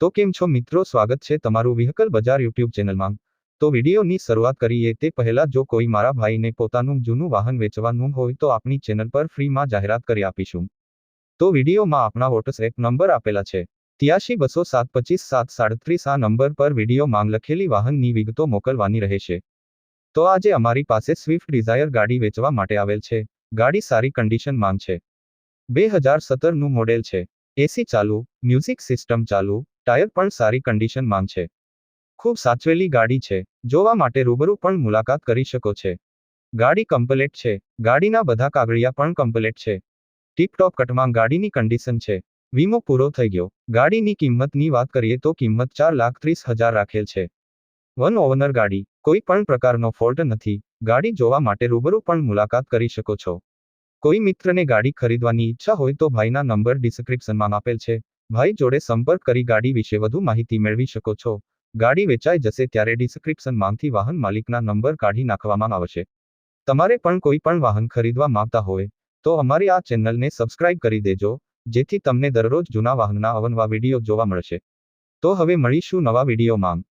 તો કેમ છો મિત્રો? સ્વાગત છે તમારું વ્હીકલ બજાર યુટ્યુબ ચેનલમાં. તો વિડીયોની શરૂઆત કરીએ તે પહેલા જો કોઈ મારા ભાઈને પોતાનું જૂનું વાહન વેચવાનું હોય તો આપણી ચેનલ પર ફ્રીમાં જાહેરાત કરી આપીશું. તો વિડીયોમાં આપણા વોટ્સએપ નંબર આપેલા છે. ત્યાસી બસો સાત પચીસ સાત સાડત્રીસ આ નંબર પર વીડિયો માંગ લખેલી વાહનની વિગતો મોકલવાની રહેશે. તો આજે અમારી પાસે સ્વિફ્ટ ડિઝાયર ગાડી વેચવા માટે આવેલ છે. ગાડી સારી કન્ડિશન માંગ છે. બે હજાર સત્તરનું મોડેલ છે. એસી ચાલુ, મ્યુઝિક સિસ્ટમ ચાલુ ટાયર પણ સારી કન્ડિશનમાં છે. ખૂબ સાચવેલી ગાડી છે. જોવા માટે રૂબરૂ પણ મુલાકાત કરી શકો છે. ગાડી કમ્પલેટ છે. ગાડીના બધા કાગળિયા પણ કમ્પલેટ છે. ટીપટોપ કટમાં ગાડીની કન્ડિશન છે. વીમો પૂરો થઈ ગયો. ગાડીની કિંમતની વાત કરીએ તો કિંમત ચાર લાખ ત્રીસ હજાર રાખેલ છે. વન ઓવનર ગાડી. કોઈ પણ પ્રકારનો ફોલ્ટ નથી. ગાડી જોવા માટે રૂબરૂ પણ મુલાકાત કરી શકો છો. કોઈ મિત્રને ગાડી ખરીદવાની ઈચ્છા હોય તો ભાઈના નંબર ડિસ્ક્રિપ્શનમાં આપેલ છે. ભાઈ જોડે સંપર્ક કરી ગાડી વિશે વધુ માહિતી મેળવી શકો છો. ગાડી વેચાઈ જશે ત્યારે ડિસ્ક્રિપ્શનમાંથી વાહન માલિકના નંબર કાઢી નાખવામાં આવશે. તમારે પણ કોઈ પણ વાહન ખરીદવા માંગતા હોય, તો અમારી આ ચેનલને સબસ્ક્રાઇબ કરી દેજો, જેથી તમને દરરોજ જૂના વાહનના અવનવા વીડિયો જોવા મળશે. તો હવે મળીશું નવા વિડીયોમાં